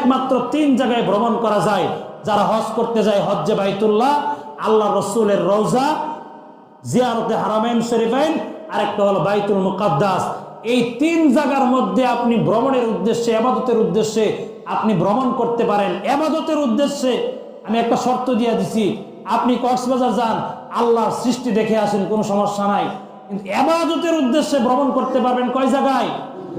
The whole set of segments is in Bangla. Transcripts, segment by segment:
একমাত্র তিন জায়গায় ভ্রমণ করা যায়, যারা হজ করতে যায়, হজ্জে বাইতুল্লাহ আল্লাহ রসুলের রওজা, জিয়ারতে হারামাইন শরীফাইন, আরেকটা হলো বাইতুল মুকাদ্দাস। এই তিন জায়গার মধ্যে আপনি ভ্রমণের উদ্দেশ্যে আবাদতের উদ্দেশ্যে আপনি ভ্রমণ করতে পারেন। আবাদতের উদ্দেশ্যে আমি একটা শর্ত দিয়ে দিছি, আপনি কক্সবাজার যান, আল্লাহর সৃষ্টি দেখে আসেন, কোনো সমস্যা নাই। কিন্তু আবাদতের উদ্দেশ্যে ভ্রমণ করতে পারবেন কয় জায়গায়?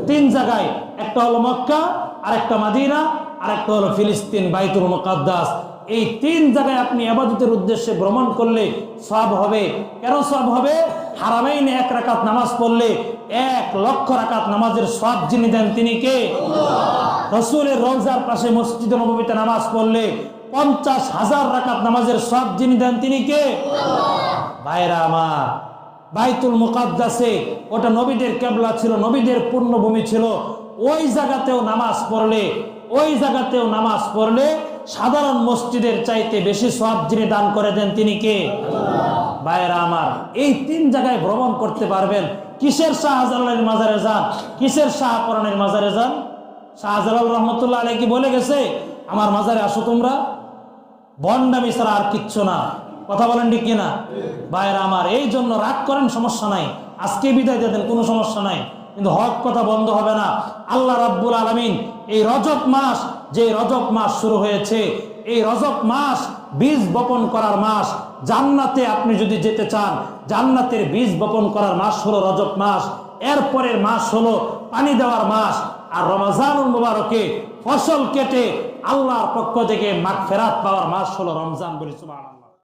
তিন জায়গায়। একটা হলো মক্কা, আরেকটা মাদিনা আরেকটা হলো ফিলিস্তিন বাইতুল মুকাদ্দাস। এই তিন জায়গায় আপনি আবাদতের উদ্দেশ্যে ভ্রমণ করলে সব হবে। কেন সব হবে? হারামাইনে এক রাকাত নামাজ পড়লে এক লক্ষ রাকাত নামাজের সব যিনি দেন তিনি কে? রসুলের রোজার পাশে মসজিদ নবীতে নামাজ পড়লে পঞ্চাশ হাজার রাকাত নামাজের সব যিনি দেন তিনি কে? ভাইরা আমার বাইতুল মুকাদ্দাসে ওটা নবীদের কেবলা ছিল নবীদের পূর্ণভূমি ছিল। ওই জায়গাতেও নামাজ পড়লে ওই জায়গাতেও নামাজ পড়লে সাধারণ মসজিদের চাইতে বেশি সব যিনি দান করে দেন তিনি কে? ভাইয়েরা আমার এই তিন জায়গায় ভ্রমণ করতে পারবেন। কিসের শাহজালালের মাজারে যান? কিসের শাহপরানের মাজারে যান? শাহজালাল রহমতুল্লাহ আলাই কি বলে গেছে? আমার মাজারে আসো তোমরা। বন্ডামি ছাড়া আর কিচ্ছু না। কথা বলেন ঠিক কিনা? ভাইয়েরা আমার এই জন্য রাগ করেন সমস্যা নাই। আজকে বিদায় দিয়ে দেন কোনো সমস্যা নাই। কিন্তু হক কথা বন্ধ হবে না। আল্লাহ রাব্বুল আলমিন এই রজব মাস, যে রজব মাস শুরু হয়েছে, এই রজব মাস বীজ বপন করার মাস। জান্নাতে আপনি যদি যেতে চান, জান্নাতের বীজ বপন করার মাস হলো রজব মাস। এরপরের মাস হলো পানি দেওয়ার মাস। আর রমজানুল মুবারকে ফসল কেটে আল্লাহর পক্ষ থেকে মাগ ফেরাত পাওয়ার মাস হলো রমজান বলি সুবহানাল্লাহ।